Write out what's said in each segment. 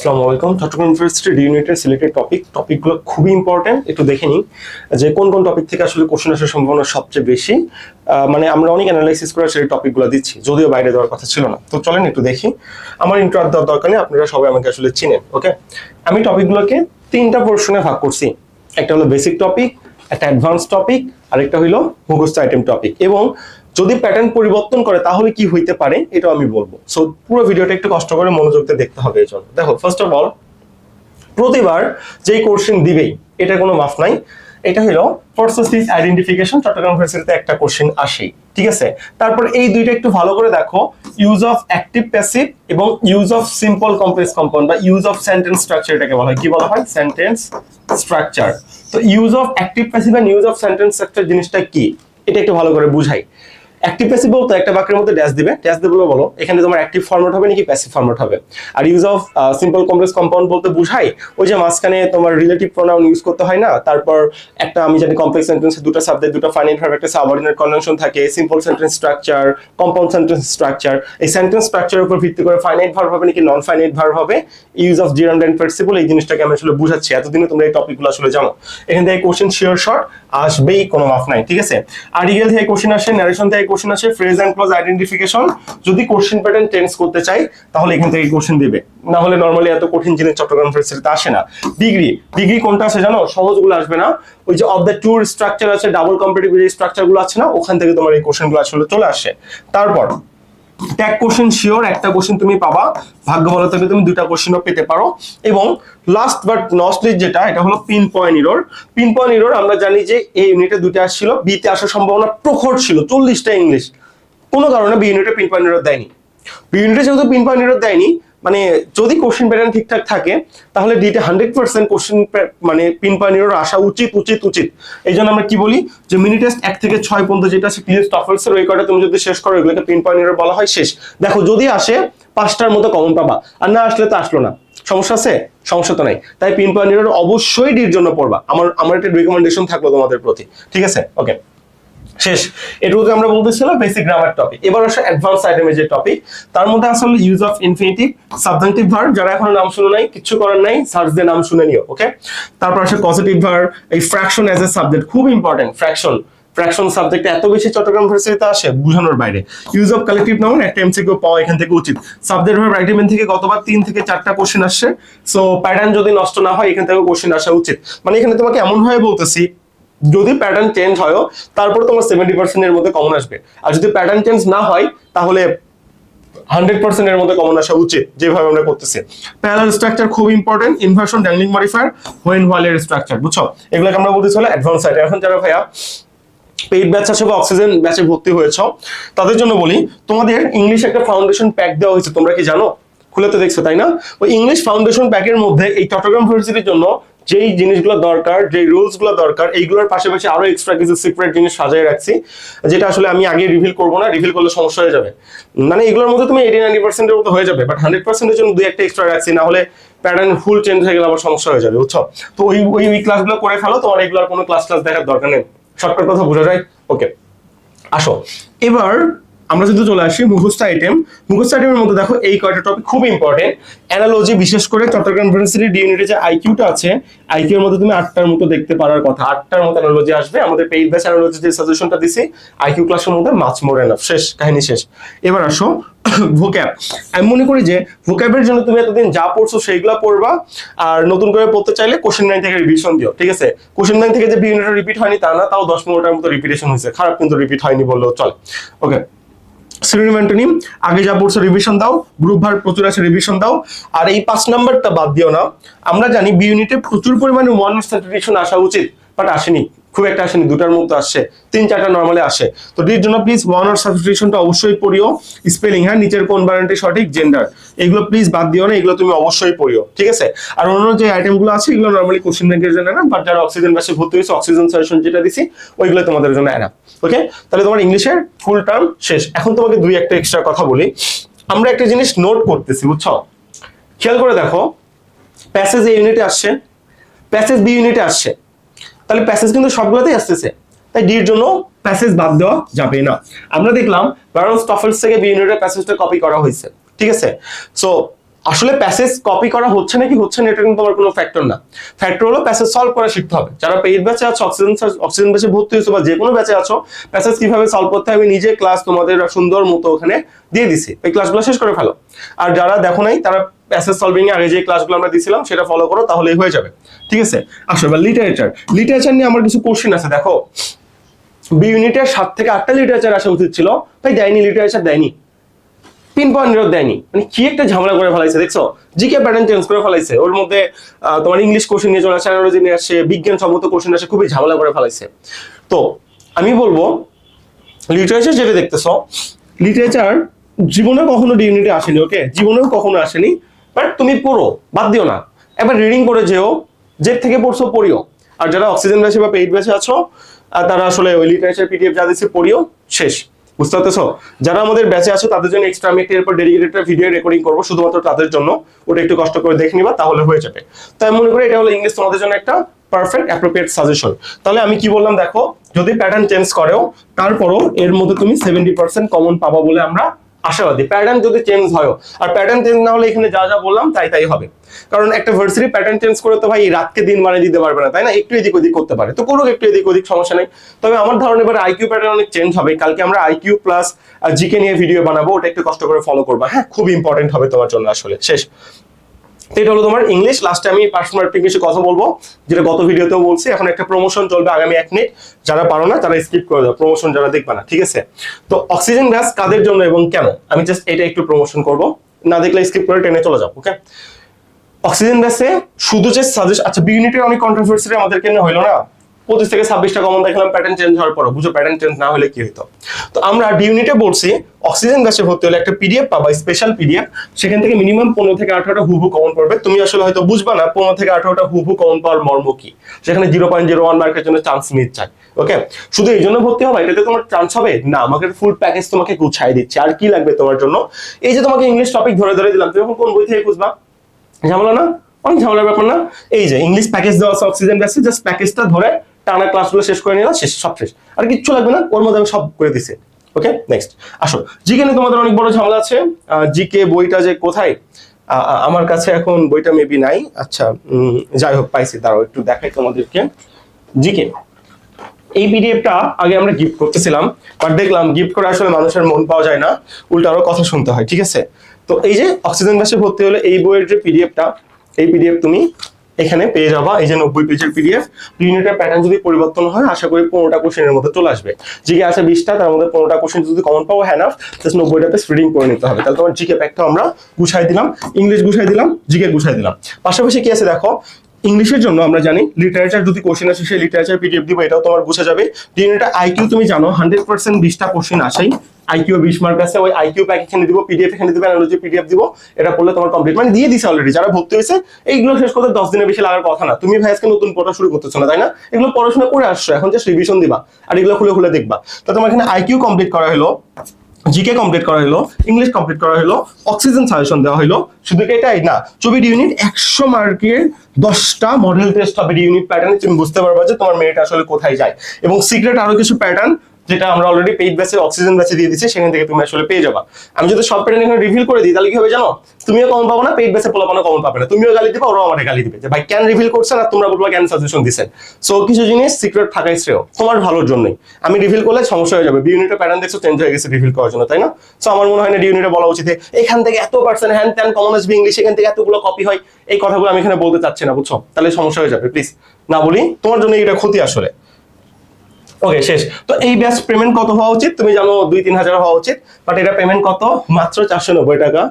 আসসালামু আলাইকুম। চট্টগ্রাম ইউনিভার্সিটির ইউনিটের সিলেক্টেড টপিক টপিকগুলো খুবই ইম্পর্টেন্ট একটু দেখে নিই যে কোন কোন টপিক থেকে আসলে কোশ্চেন আসার সম্ভাবনা সবচেয়ে বেশি। মানে আমরা অনেক অ্যানালাইসিস করে সেই টপিকগুলো দিচ্ছি, যদিও বাইরে দেওয়ার কথা ছিল না। তো চলেন একটু দেখি। আমার ইন্টার দেওয়ার দরকার নেই, আপনারা সবাই আমাকে আসলে চিনেন ওকে আমি টপিকগুলোকে তিনটা পোর্শনে ভাগ করছি। একটা হলো বেসিক টপিক একটা অ্যাডভান্স টপিক আরেকটা হলো মুখস্থ আইটেম টপিক এবং যদি প্যাটার্ন পরিবর্তন করে, তাহলে কি হইতে পারে? এটাও আমি বলব। সো পুরো ভিডিওটা একটু কষ্ট করে মনোযোগ দিয়ে দেখতে হবে, এই দেখো ফার্স্ট অফ অল প্রতিবার যেই কোশ্চেন দিবেই, এটা কোনো মাফ নাই। এটা হলো ফোর্সেস আইডেন্টিফিকেশন চট্টগ্রাম ইউনিভার্সিটিতে একটা কোশ্চেন আসেই, ঠিক আছে? তারপর এই দুইটা একটু ভালো করে দেখো ইউজ অফ অ্যাক্টিভ প্যাসিভ এবং use of simple complex compound বা ইউজ অফ সেন্টেন্স স্ট্রাকচার এটাকে বলা হয়। কি বলা হয়? সেন্টেন্স স্ট্রাকচার তো use of active passive and use of sentence structure জিনিসটা কি? এটা একটু ভালো করে বুঝাই। অ্যাক্টিভ প্যাসিভ একটা বাক্যের মধ্যে ড্যাশ দিবে। ড্যাশ বলো, এখানে তোমার অ্যাক্টিভ ফরম্যাট হবে নাকি প্যাসিভ ফরম্যাট হবে? আর use of simple complex compound বলতে ওই যে মাঝখানে তোমার রিলেটিভ প্রোনাউন ইউজ করতে হয় না, তারপর একটা আমি জানি কমপ্লেক্স সেন্টেন্সে দুটো সাবজেক্ট দুটো ফাইনাইট ভার্ব একটা সাবঅর্ডিনেট কনজাংশন থাকে simple sentence structure compound sentence structure এই সেন্টেন্স স্ট্রাকচারের উপর ভিত্তি করে ফাইনাইট ভার্ব হবে নাকি নন ফাইনাইট ভার্ব হবে? Use of gerund and participle এই জিনিসটাকে আমি আসলে বুঝাচ্ছি। এতদিনে তোমরা এই টপিকগুলো আসলে জানো। এখান থেকে কোশ্চেন শিওর শর্ট আসবেই, কোনো মাফ নাই, ঠিক আছে? আর্টিকেল থেকে কোশ্চেন আসে ন্যারেশন থেকে কোশ্চেন আসে ফ্রেজ অ্যান্ড ক্লজ আইডেন্টিফিকেশন যদি কোশ্চেন প্যাটার্ন চেঞ্জ করতে চাই, তাহলে এখান থেকে কোশ্চেন দিবে। না হলে নর্মালি এত কঠিন জিনিস চট্টগ্রাম ইউনিভার্সিটিতে আসে না। ডিগ্রি ডিগ্রি কোনটা আছে জানো? সহজগুলো আসবে না। ওই যে অফ দ্য ট্যুর স্ট্রাকচার আছে ডাবল কম্পিটিভ স্ট্রাকচারগুলো আছে না? ওখান থেকে তোমার এই কোশ্চেনগুলো আসলে চলে আসে। তারপর এক কোশ্চেন শিওর একটা কোশ্চেন তুমি পাবা। ভাগ্য ভালো থাকলে তুমি দুটা কোশ্চেনও পেতে পারো। এবং লাস্ট বাট নস্টলি যেটা, এটা হলো pin point error pin point error আমরা জানি যে এই ইউনিটে দুটো আসছিল বিতে আসার সম্ভাবনা প্রখর ছিল, চল্লিশটা ইংলিশ কোনো কারণে বি ইউনিটে পিন পয়েন্ট ইরোর দেয়নি। বি ইউনিটে যেহেতু পিন পয়েন্ট ইরোর দেয়নি মানে যদি কোশ্চেন প্যাটার্ন ঠিকঠাক থাকে, তাহলে ডিতে হান্ড্রেড পার্সেন্ট কোশ্চেন মানে পিন ইরোর আসা উচিত উচিত উচিত। এই জন্য আমরা কি বলি? যে মিনি টেস্ট এক থেকে ছয় পর্যন্ত যেটা আছে তুমি যদি শেষ করো, এগুলোকে পিন ইরোর বলা হয়, শেষ। দেখো, যদি আসে, পাঁচটার মতো কমন পাবা। আর না আসলে তো আসলো না। সমস্যা আছে? সমস্যা তো নাই। তাই পিন ইরোর অবশ্যই ডির জন্য পড়বা। আমার আমার একটা রিকমেন্ডেশন থাকল তোমাদের প্রতি। ঠিক আছে? ওকে শেষ। এটুকুকে আমরা বলতেছিলাম বেসিক গ্রামার টপিক এবার আসলে অ্যাডভান্স আইটেমের যে টপিক তার মধ্যে আসলে use of infinitive subjective verb যারা এখনও নাম শুনে নাই কিছু করার নাই সার্চ দিয়ে নাম শুনে নিও ওকে তারপর আসে পজিটিভ ভার্ব এই ফ্র্যাকশন অ্যাজ এ সাবজেক্ট খুব ইম্পর্টেন্ট ফ্র্যাকশন ফ্র্যাকশন সাবজেক্ট এত বেশি চট্টগ্রাম ইউনিভার্সিটিতে আসে, বুঝানোর বাইরে। ইউজ অফ কালেক্টিভ নাউন একটা এমসিকিউ পাওয়া এখান থেকে উচিত। সাবজেক্ট ভার্ব রাইটিমেন্ট থেকে গতবার তিন থেকে চারটা কোশ্চেন আসছে। সো প্যাটার্ন যদি নষ্ট না হয়, এখান থেকে কোশ্চেন আসা উচিত। মানে এখানে তোমাকে এমন ভাবে বলতেছি যদি প্যাটার্ন চেঞ্জ হয় তারপর তোমার সেভেন্টি পার্সেন্টের মধ্যে কমন আসবে। আর যদি প্যাটার্ন চেঞ্জ না হয়, তাহলে হান্ড্রেড পার্সেন্টের মধ্যে কমন আসা উচিত, যেভাবে আমরা করতেছি। প্যারাল স্ট্রাকচার খুব important inversion dangling modifier when হোয়ালের structure বুঝছ? এগুলোকে আমরা বলতেছি হলো অ্যাডভান্স সাইড এখন যারা ভাইয়া পেইড ব্যাচ আছে বা অক্সিজেন ব্যাচে ভর্তি হয়েছ, তাদের জন্য বলি, তোমাদের ইংলিশ একটা ফাউন্ডেশন প্যাক দেওয়া হয়েছে, তোমরা কি জানো? খুলে তো দেখছ, তাই না? ওই ইংলিশ ফাউন্ডেশন প্যাকের মধ্যে এই চট্টগ্রাম ইউনিভার্সিটির জন্য যেই জিনিসগুলো দরকার, যেই রুলসগুলো দরকার, এইগুলোর পাশাপাশি আরও এক্সট্রা কিছু সিক্রেট জিনিস সাজিয়ে রাখছি, যেটা আসলে আমি আগে রিভিল করব না রিভিল করলে সমস্যা হয়ে যাবে। মানে এগুলোর মধ্যে তুমি এইটি নাইনটি পার্সেন্টের মতো হয়ে যাবে বাট হান্ড্রেড পার্সেন্টের জন্য দুই একটা এক্সট্রা রাখছি, না হলে প্যাটার্ন ফুল চেঞ্জ হয়ে গেলে আবার সমস্যা হয়ে যাবে, বুঝছ? তো ওই ওই ওই ক্লাসগুলো করে ফেলো, তোমার এগুলোর কোনো ক্লাস ক্লাস দেখার দরকার নেই। শর্টকাট কথা বোঝা যায়? ওকে আসো। এবার আমরা যদি চলে আসি মুখস্থ আইটেম মুখস্থ আইটেমের মধ্যে দেখো এই কয়টা টপিক খুব ইম্পর্টেন্ট অ্যানালজি বিশেষ করে চট্টগ্রাম ইউনিভার্সিটি ডি ইউনিটে যে আইকিউটা আছে আইকিউ এর মধ্যে তুমি আটটার মতো দেখতে পারার কথা। আটটার মতো অ্যানালজি আসবে। আমাদের পেইড ব্যাচ অ্যানালজি যে সাজেশনটা দিছি আইকিউ ক্লাসের মধ্যে মাছ মোর এনাফ শেষ, কাহিনী শেষ। এবার আসো ভোক্যাব আমি মনে করি যে ভোক্যাবের জন্য তুমি এতদিন যা পড়ছো সেইগুলো পড়বা, আর নতুন করে পড়তে চাইলে কোশ্চেন নাইন থেকে রিভিশন দিও, ঠিক আছে? কোশ্চেন নাইন থেকে যে বিভিন্ন রিপিট হয়নি, তা না, তাও দশ পনেরোটার মতো রিপিটেশন হয়েছে। খারাপ কিন্তু রিপিট হয়নি বললেও চলে। ওকে সিনোনিম অ্যান্টোনিম আগে যা পড়ছো রিভিশন দাও গ্রুপ ভার প্রচুর আছে রিভিশন দাও। আর এই পাঁচ নাম্বারটা বাদ দিও না। আমরা জানি বি ইউনিটে প্রচুর পরিমাণে ওয়ান সার্টিফিকেশন আসা উচিত বাট আসেনি। খুব একটা আসেনি, দুটার মধ্যে আসছে তিন চারটা নর্মালি আসে। তো ডির জন্য প্লিজ ওয়ান আর সাবস্টিটিউশনটা অবশ্যই পড়িও। স্পেলিং হ্যাঁ নিচের কোন বারেন্টে সঠিক জেন্ডার এগুলো প্লিজ বাদ দিও না, এগুলো তুমি অবশ্যই পড়িও, ঠিক আছে? আর অন্য যে আইটেমগুলো আছে, এগুলো নর্মালি কোশ্চেন ব্যাংকের জন্য না বাট যারা অক্সিজেন ব্যাসে ভর্তি হয়েছে অক্সিজেন সাজেশন যেটা দিছি, ওইগুলো তোমাদের জন্য এনা ওকে তাহলে তোমার ইংলিশের ফুল টার্ম শেষ। এখন তোমাকে দুই একটা এক্সট্রা কথা বলি। আমরা একটা জিনিস নোট করতেছি, বুঝছ? খেয়াল করে দেখো প্যাসেজ এই ইউনিটে আসছে প্যাসেজ বি ইউনিটে আসছে। তাহলে প্যাসেজ কিন্তু সবগুলোতেই আসতেছে। তাই ডির জন্য প্যাসেজ বাদ দেওয়া যাবে না। আমরা দেখলাম ব্যারন স্টফেলস থেকে বি ইউনিটের প্যাসেজটা কপি করা হয়েছে। ঠিক আছে? সো আসলে প্যাসেজ কপি করা হচ্ছে নাকি হচ্ছে না, এটা কিন্তু তোমার কোনো ফ্যাক্টর না। ফ্যাক্টর হলো প্যাসেজ সলভ করা শিখতে হবে। যারা পেইড ব্যাচে আছো অক্সিজেন অক্সিজেন ব্যাচে ভর্তি হয়েছো বা যে কোনো ব্যাচে আছো প্যাসেজ কীভাবে সলভ করতে হবে নিজে ক্লাস তোমাদের সুন্দর মতো ওখানে দিয়ে দিছি। এই ক্লাসগুলো শেষ করে ফেলো। আর যারা দেখো নাই, তারা প্যাসেজ সলভিং এ আগে যে ক্লাসগুলো আমরা দিছিলাম, সেটা ফলো করো, তাহলেই হয়ে যাবে। ঠিক আছে? আসো এবার লিটারেচার লিটারেচার নিয়ে আমার কিছু কোশ্চেন আছে। দেখো বি ইউনিটের সাত থেকে আটটা লিটারেচার আসা উচিত ছিল। ভাই, দেয়নি লিটারেচার দেয়নি। পিন পয়েন্ট মানে কি একটা ঝামেলা করে ফেলাইছে, দেখছ? প্যাটার্ন চেঞ্জ করে ফেলাইছে। ওর মধ্যে তোমার ইংলিশ নিয়ে চলে নিয়ে বিজ্ঞান কোশ্চেন খুবই ঝামেলা করে ফেলাইছে। তো, আমি বলব লিটারেচার যেটা দেখতেছো লিটারেচার জীবনে কখনো ডি ইউনিটে আসেনি ওকে জীবনেও কখনো আসেনি বাট তুমি পড়ো, বাদ দিও না। এবার রিডিং করে যেও যে থেকে পড়ছো, পড়িও। আর যারা অক্সিজেন ব্যাচে বা পেইড ব্যাচে আছো তারা আসলে ওই লিটারেচার পিডিএফ যা দিচ্ছে পড়িও, শেষ। বুঝতে যারা আমাদের ব্যাচে আছে, তাদের জন্য এক্সট্রা আমি একটা এরপর ডেডিকেটেড ভিডিও রেকর্ডিং করব, শুধুমাত্র তাদের জন্য। ওটা একটু কষ্ট করে দেখে নিবা, তাহলে হয়ে যাবে। তাই মনে করি এটা হলো ইংলিশ তোমাদের জন্য একটা পারফেক্ট অ্যাপ্রোপ্রিয়েট সাজেশন তাহলে আমি কি বললাম, দেখো, যদি প্যাটার্ন চেঞ্জ করেও, তারপরও এর মধ্যে তুমি সেভেন্টি পার্সেন্ট কমন পাবা বলে আমরা আশাবাদী। প্যাটার্ন যদি চেঞ্জ হয় আর প্যাটার্ন চেঞ্জ না হলে এখানে যা যা বললাম, তাই তাই হবে। কারণ একটা ভার্সিটি প্যাটার্ন চেঞ্জ করে তো ভাই রাতকে দিন মানে দিতে পারবে না, তাই না? একটু এদিক ওদিক করতে পারে। তো করুক একটু এদিক ওদিক, সমস্যা নেই। তবে আমার ধারণা এবার আইকিউ প্যাটার্ন অনেক চেঞ্জ হবে। কালকে আমরা আইকিউ প্লাস জিকে নিয়ে ভিডিও বানাবো, ওটা একটু কষ্ট করে ফলো করব। হ্যাঁ খুব ইম্পর্টেন্ট হবে তোমার জন্য আসলে। শেষ। এটা হলো তোমার ইংলিশ লাস্টে আমি পার্সোনাল ইংলিশে কথা বলব। যেটা গত ভিডিওতেও বলছি, এখন একটা প্রমোশন চলবে আগামী এক মিনিট। যারা পারো না, তারা স্কিপ করে দাও। প্রমোশন যারা দেখবে না, ঠিক আছে? তো অক্সিজেন গ্যাস কাদের জন্য এবং কেন? আমি জাস্ট এটা একটু প্রমোশন করব। না দেখলে স্কিপ করে টেনে চলে যাব ওকে অক্সিজেন গ্যাসে শুধু যে সাজেস্ট আচ্ছা বি ইউনিটের অনেক কন্ট্রোভার্সি আমাদের কেন হইল না? পঁচিশ থেকে ছাব্বিশটা কমন দেখলাম প্যাটার্ন চেঞ্জ হওয়ার পর বুঝো প্যাটার্ন চেঞ্জ না হলে কি হতো তো আমরা ডি ইউনিটে বলছি অক্সিজেন গ্যাসে ভর্তি হলে একটা পিডিএফ পাবা স্পেশাল পিডিএফ সেখান থেকে মিনিমাম পনেরো থেকে আঠারোটা হুবু কমন পড়বে। তুমি আসলে হয়তো বুঝবা না, পনেরো থেকে আঠারোটা হুবু কমন পাওয়ার মর্ম কি? সেখানে জিরো পয়েন্ট জিরো ওয়ান মার্কের জন্য চান্স মিট চাই ওকে শুধু এই জন্য ভর্তি হবে, এটাতে তোমার চান্স হবে? না, আমাকে ফুল প্যাকেজ তোমাকে গুছাই দিচ্ছে। আর কি লাগবে তোমার জন্য? এই যে তোমাকে ইংলিশ টপিক ধরে ধরে দিলাম, তুমি কোন বই থেকে বুঝবা ঝামেলা না? অনেক ঝামেলার ব্যাপার না? এই যে ইংলিশ প্যাকেজ দেওয়া আছে অক্সিজেন ব্যাসে জাস্ট প্যাকেজটা ধরে টানা ক্লাসগুলো শেষ করে নিলাম, শেষ, সব শেষ। আর কিচ্ছু লাগবে না, ওর মধ্যে আমি সব করে দিছি। ওকে নেক্সট আসো। জিকে নিয়ে তোমাদের অনেক বড় ঝামেলা আছে। জিকে বইটা যে কোথায়? আমার কাছে এখন বইটা মেবি নাই। আচ্ছা যাই হোক, পাইছি। দাঁড়াও, একটু দেখাই তোমাদেরকে। জিকে এই পিডিএফটা আগে আমরা গিফট করতেছিলাম বাট দেখলাম গিফট করে আসলে মানুষের মন পাওয়া যায় না। উল্টো আরও কথা শুনতে হয়, ঠিক আছে? তো এই যে অক্সিজেন গ্যাসে ভর্তি হলে এই বইয়ের যে পিডিএফটা এই পিডিএফ তুমি এখানে পেয়ে যাবা এই যে নব্বই পেজের পিডিএফ ইউনিটের প্যাটার্ন যদি পরিবর্তন হয়, আশা করি পনেরোটা কোশ্চেনের মধ্যে চলে আসবে। জিকে আছে বিশটা, তার মধ্যে পনেরোটা কোশ্চেন যদি কমন পাবো হ্যাঁ নাফ জাস্ট নব্বইটা পেজ করে নিতে হবে। তাহলে তোমার জিকে প্যাকটা আমরা গুছাই দিলাম। ইংলিশ গুছাই দিলাম জিকে গুছাই দিলাম। পাশাপাশি কি আছে দেখো? ইংলিশের জন্য আমরা জানি লিটারেচার যদি কোশ্চেন আসে, সেই লিটারেচার পিডিএফ দিব, এটাও তোমার বুঝে যাবে। ডিএনএটা আইকিউ তুমি জানো হান্ড্রেড পার্সেন্ট বিশটা কোশ্চেন আসেই। আইকিউ বিশ মার্ক আছে, ওই আইকিউ প্যাক এখানে দিব পিডিএফ এখানে দিবে অ্যানালজি পিডিএফ দিব, এটা করলে তোমার কমপ্লিট মানে দিয়ে দিছে অলরেডি যারা ভর্তি হয়েছে, এইগুলো শেষ করতে দশ দিনের বেশি লাগার কথা না। তুমি ভাই আজকে নতুন পড়া শুরু করতেছো না, তাই না? এগুলো পড়াশোনা করে আসছো, এখন জাস্ট রিভিশন দিবা, আর এগুলো খুলে খুলে দেখবা। তো তোমার এখানে আইকিউ কমপ্লিট করা হলো। জিকে কমপ্লিট করা হলো ইংলিশ কমপ্লিট করা হলো অক্সিজেন সাজেশন দেওয়া হলো শুধু এটাই না চবির ইউনিট একশো মার্কের দশটা মডেল টেস্ট হবে ইউনিট প্যাটার্নে তুমি বুঝতে পারবা যে তোমার মেয়েটা আসলে কোথায় যায়। এবং সিক্রেট আরও কিছু প্যাটার্ন যেটা আমরা অলরেডি পেইড ব্যাচে অক্সিজেন ব্যাচে দিয়ে দিচ্ছি, সেখান থেকে তুমি আসলে পেয়ে যাবা। আমি যদি সব প্যাটার্ন এখানে রিভিল করে দিই, তাহলে কি হবে জানো? তুমিও কমন পাবো না পেইড ব্যাচে পোলাপানো কমন পাবে না। তুমিও গালি দিবে, ওরাও আমাকে গালি দিবে যে, ভাই, কেন রিভিল করছেন আর তোমরা বলবা কেন সাজেশন দিচ্ছেন সো কিছু জিনিস সিক্রেট থাকাই শ্রেয়। তোমার ভালোর জন্যই। আমি রিভিল করলে সমস্যা হয়ে যাবে। বি ইউনিটের প্যাটার্ন দেখছ চেঞ্জ হয়ে গেছে রিভিল করার জন্য, তাই না? সো আমার মনে হয় না ডি ইউনিটে বলা উচিত এখান থেকে এত পার্সেন্ট হ্যান্ড ত্যান কমন আসবে ইংলিশ এখান থেকে এতগুলো কপি হয়। এই কথাগুলো আমি এখানে বলতে চাচ্ছি না, বুঝছ? তাহলে সমস্যা হয়ে যাবে প্লিজ না বলি, তোমার জন্য এটা ক্ষতি আসলে। ওকে শেষ। তো এই ব্যাচ পেমেন্ট কত হওয়া উচিত? তুমি জানো দুই তিন হাজার হওয়া উচিত বাট এটা পেমেন্ট কত? মাত্র চারশো নব্বই টাকা।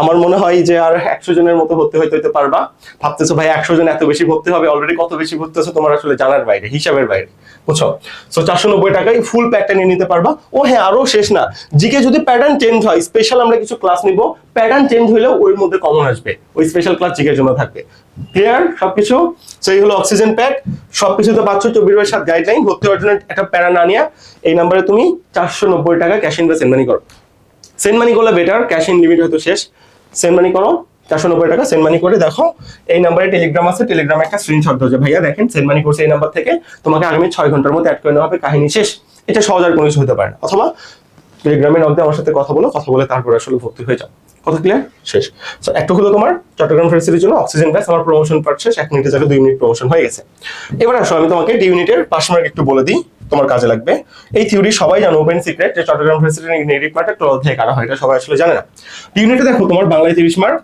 আমার মনে হয় যে আর একশো জনের মতো ভর্তি হইতে হইতে পারবা। ভাবতেছো ভাই, একশো জন এত বেশি ভর্তি হবে অলরেডি কত বেশি ভর্তি তোমার আসলে জানার বাইরে, হিসাবের বাইরে। বুঝছ? সো চারশো নব্বই টাকায় ফুল প্যাকটা নিয়ে নিতে পারবা। ও হ্যাঁ আরও শেষ না। জিকে যদি প্যাটার্ন চেঞ্জ হয় স্পেশাল আমরা কিছু ক্লাস নিব। প্যাটার্ন চেঞ্জ হলেও ওর মধ্যে কমন আসবে। ওই স্পেশাল ক্লাস জিকের জন্য থাকবে। ক্লিয়ার সবকিছু? সেই হলো অক্সিজেন প্যাক সবকিছুতে পাচ্ছ চব্বিশ বাই সাত গাইডলাইন ভর্তি হওয়ার জন্য একটা প্যারা না নিয়ে এই নাম্বারে তুমি চারশো নব্বই টাকা ক্যাশ ইন বা সেন্ড মানি করো। সেন্ড মানি করলে বেটার ক্যাশ ইন লিমিট হয়তো শেষ। সেন্ড মানি করো। চারশো নব্বই টাকা সেন্ড মানি করে দেখো। এই নাম্বারে টেলিগ্রাম আছে টেলিগ্রামে একটা স্ক্রিনশট দেওয়া ভাইয়া দেখেন সেন্ড মানি করছে এই নাম্বার থেকে। তোমাকে আগামী ছয় ঘণ্টার মধ্যে অ্যাড করে নেওয়া হবে। কাহিনী শেষ। এটা সহজ আর কোনো কিছু হতে পারে না। অথবা টেলিগ্রামে নক আমার সাথে কথা বলো, কথা বলে তারপরে আসলে ভর্তি হয়ে যাও। কত ক্লিয়ার শেষ। তো একটু হলো তোমার চট্টগ্রাম ইউনিভার্সিটির জন্য অক্সিজেন ব্যাস আমার প্রমোশন পার্ট শেষ এক মিনিটের জায়গায় দুই মিনিট প্রমোশন হয়ে গেছে। এবার আসো, আমি তোমাকে ডি ইউনিটের পাঁচ মার্ক একটু বলে দিই। তোমার কাজে লাগবে। এই থিওরি সবাই জানো ওপেন সিক্রেট যে চট্টগ্রাম ইউনিভার্সিটির নেগেটিভ মার্কটা টুয়েলভ থেকে কাটা হয়, এটা সবাই আসলে জানে না। ইউনিটে দেখো, তোমার বাংলায় তিরিশ মার্ক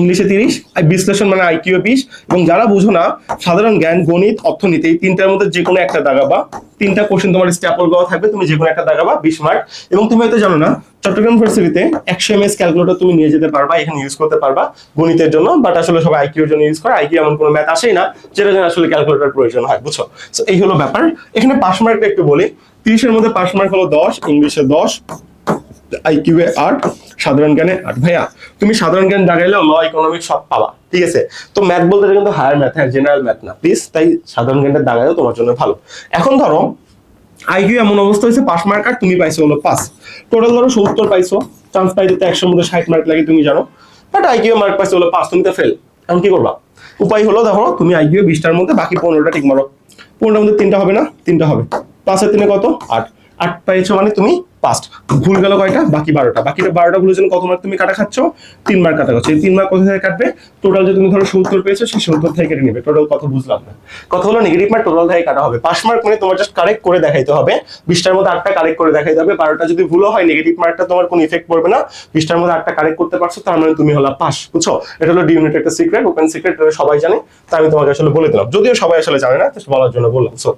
ইংলিশে তিরিশ বিশ্লেষণ মানে আইকিউ বিশ। এবং যারা বুঝো না, সাধারণ জ্ঞান, গণিত, অর্থনীতি, এই তিনটার মধ্যে যে কোনো একটা দাগাবা। তিনটা কোশ্চেন তোমার স্ট্যাপল দেওয়া থাকবে, তুমি যে কোনো একটা দাগাবা, বিশ মার্ক এবং তুমি হয়তো জানো না, চট্টগ্রাম ইউনিভার্সিটিতে একশো এম এস ক্যালকুলেটর তুমি নিয়ে যেতে পারবা, এখানে ইউজ করতে পারবা গণিতের জন্য। বাট আসলে সবাই আইকিউর জন্য ইউজ করে, আইকিউ এমন কোনো ম্যাথ আসেই না, যেটা জন্য আসলে ক্যালকুলেটর প্রয়োজন হয়, বুঝছ? তো এই হলো ব্যাপার। এখানে পাস মার্কটা একটু বলি। তিরিশের মধ্যে পাস মার্ক হলো দশ, ইংলিশে দশ। আইকিউ আট সাধারণ জ্ঞানে আট ভাইয়া, তুমি সাধারণ জ্ঞান দাঁড়াইলে ল ইকোনমিক সব পাবা, ঠিক আছে? তো ম্যাথ বলতে কিন্তু হায়ার ম্যাথ হ্যাঁ জেনারেল ম্যাথ না। প্লিজ তাই সাধারণ জ্ঞানটা তোমার জন্য ভালো। এখন ধরো আইকিউ এমন অবস্থা হয়েছে পাস মার্ক আর তুমি পাইছো হলো পাস টোটাল ধরো সত্তর পাইছো চান্স পাইতে তো একশোর মধ্যে ষাট মার্ক লাগে, তুমি জানো। বাট আইকিউ মার্ক পাইছো হলো পাস তুমি তো ফেল এখন কি করবা? উপায় হলো দেখো তুমি আইকিউ বিশটার মধ্যে বাকি পনেরোটা ঠিক মারো। পনেরোটার মধ্যে তিনটা হবে না, তিনটা হবে। পাঁচের তিনে কত? আট। আট পাইছো মানে তুমি পাস্ট ভুল গেল কয়টা? বাকি বারোটা। বাকিটা বারোটা ভুলের জন্য কত মার্ক তুমি কাটা খাচ্ছ? তিন মার্ক কাটা খাচ্ছ। এই তিন মার্ক কোথা থেকে কাটবে? টোটাল যে তুমি ধরো সত্তর পেয়েছ, সেই সত্তর থেকে কেটে নেবে। টোটাল কত বুঝলাম না। কথা হলো নেগেটিভ মার্ক টোটাল থেকে কাটা হবে। পাস মার্ক মানে তোমার জাস্ট কারেক্ট করে দেখাইতে হবে। বিশটার মধ্যে আটটা কারেক্ট করে দেখাইতে হবে। বারোটা যদি ভুলও হয় নেগেটিভ মার্কটা তোমার কোনো ইফেক্ট পড়বে না। বিশটার মধ্যে আটটা কারেক্ট করতে পারছ, তার মানে তুমি হলো পাস বুঝছ? এটা হলো ডি ইউনিট একটা সিক্রেট ওপেন সিক্রেট সবাই জানে। তা আমি তোমাকে আসলে বলে দিলাম। যদিও সবাই আসলে জানে না বলার জন্য বললাম সো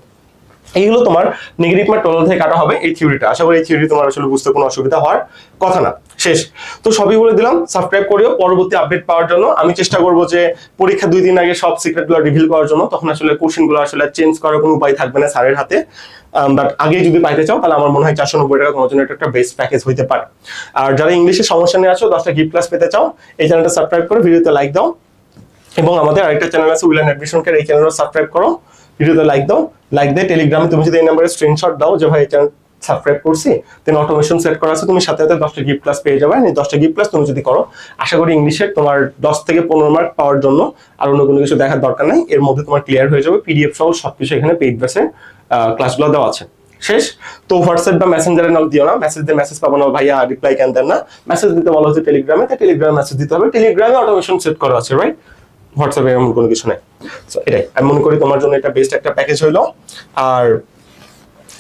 এইগুলো তোমার নেগেটিভ মার্ক টোটাল থেকে কাটা হবে এই থিওরিটা আশা করি এই থিওরি তোমার আসলে বুঝতে কোনো অসুবিধা হওয়ার কথা না। শেষ। তো সবই বলে দিলাম সাবস্ক্রাইব করিও। পরবর্তী আপডেট পাওয়ার জন্য আমি চেষ্টা করব যে পরীক্ষা দুই দিন আগে সব সিক্রেটগুলো রিভিল করার জন্য। তখন আসলে কোশ্চেনগুলো আসলে চেঞ্জ করার কোনো উপায় থাকবে না স্যারের হাতে। বাট আগে যদি পাইতে চাও, তাহলে আমার মনে হয় চারশো নব্বই টাকা তোমার জন্য একটা বেস্ট প্যাকেজ হইতে পারে। আর যারা ইংলিশে সমস্যা নিয়ে আছো, দশটা গিফট ক্লাস পেতে চাও, এই চ্যানেলটা সাবস্ক্রাইব করে ভিডিওতে লাইক দাও। এবং আমাদের আরেকটা চ্যানেল আছে উইলেন অ্যাডমিশন কেয়ার এই চ্যানেলও সাবস্ক্রাইব করো। ভিডিওতে লাইক দাও লাইক দিয়ে টেলিগ্রামে তুমি যদি এই নাম্বারে স্ক্রিনশট দাও যে, ভাই চ্যানেল সাবস্ক্রাইব করছি। দেন অটোমেশন সেট করা আছে, তুমি সাথে সাথে দশটা গিফট ক্লাস পেয়ে যাবে। দশটা গিফট ক্লাস তুমি যদি করো, আশা করি ইংলিশের তোমার দশ থেকে পনেরো মার্ক পাওয়ার জন্য আর অন্য কোনো কিছু দেখার দরকার নেই। এর মধ্যে তোমার ক্লিয়ার হয়ে যাবে পিডিএফ সহ সবকিছু এখানে পেইড বেসে ক্লাসগুলো দেওয়া আছে। শেষ। তো হোয়াটসঅ্যাপ বা মেসেঞ্জারে নক দিও না। মেসেজ দিয়ে মেসেজ পাবো না ভাইয়া রিপ্লাই কেন দেন না? মেসেজ দিতে বলা হচ্ছে টেলিগ্রামে তাই টেলিগ্রামে মেসেজ দিতে হবে। টেলিগ্রামে অটোমেশন সেট করা আছে রাইট হোয়াটসঅ্যাপে এমন কোনো কিছু নেই। So, এটাই। আমি মনে করি তোমার জন্য এটা বেস্ট একটা প্যাকেজ হইল। আর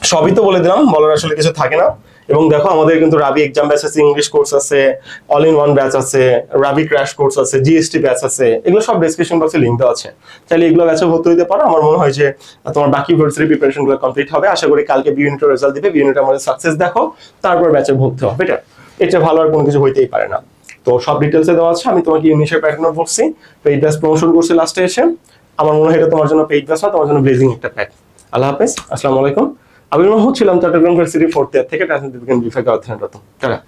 সবই তো বলে দিলাম বলার আসলে কিছু থাকে না। এবং দেখো আমাদের কিন্তু রাবি এক্সাম ব্যাচ আছে ইংলিশ কোর্স আছে অল ইন ওয়ান ব্যাচ আছে রাবি ক্র্যাশ কোর্স আছে জিএসটি ব্যাচ আছে এগুলো সব ডেসক্রিপশন বক্সে লিঙ্ক দেওয়া আছে। তাহলে এগুলো ব্যাচে ভর্তি হতে পারো। আমার মনে হয় যে তোমার বাকি ভার্সিটি প্রিপারেশনগুলো কমপ্লিট হবে। আশা করি কালকে বি ইউনিটের রেজাল্ট দিবে। বি ইউনিট আমাদের সাকসেস দেখো। তারপর ব্যাচে ভর্তি হবে। এটা এটা ভালো আর কোনো কিছু হইতেই পারে না। তো সব ডিটেলসে দেওয়া আছে। আমি তোমাকে ইউনিশের প্যাটার্ন বলছি। পেইড ব্যাস প্রমোশন করছি লাস্টে এসে। আমার মনে হয় এটা তোমার জন্য পেইড ব্যাস না, তোমার জন্য ব্লেজিং একটা প্যাক আল্লাহ হাফেজ। আসসালামু আলাইকুম। আমি মনে হচ্ছিলাম চট্টগ্রাম ইউনিভার্সিটি ফোর্থ ইয়ার থেকে রাজনীতি বিজ্ঞান বিভাগে অধ্যয়নরত। টাটা।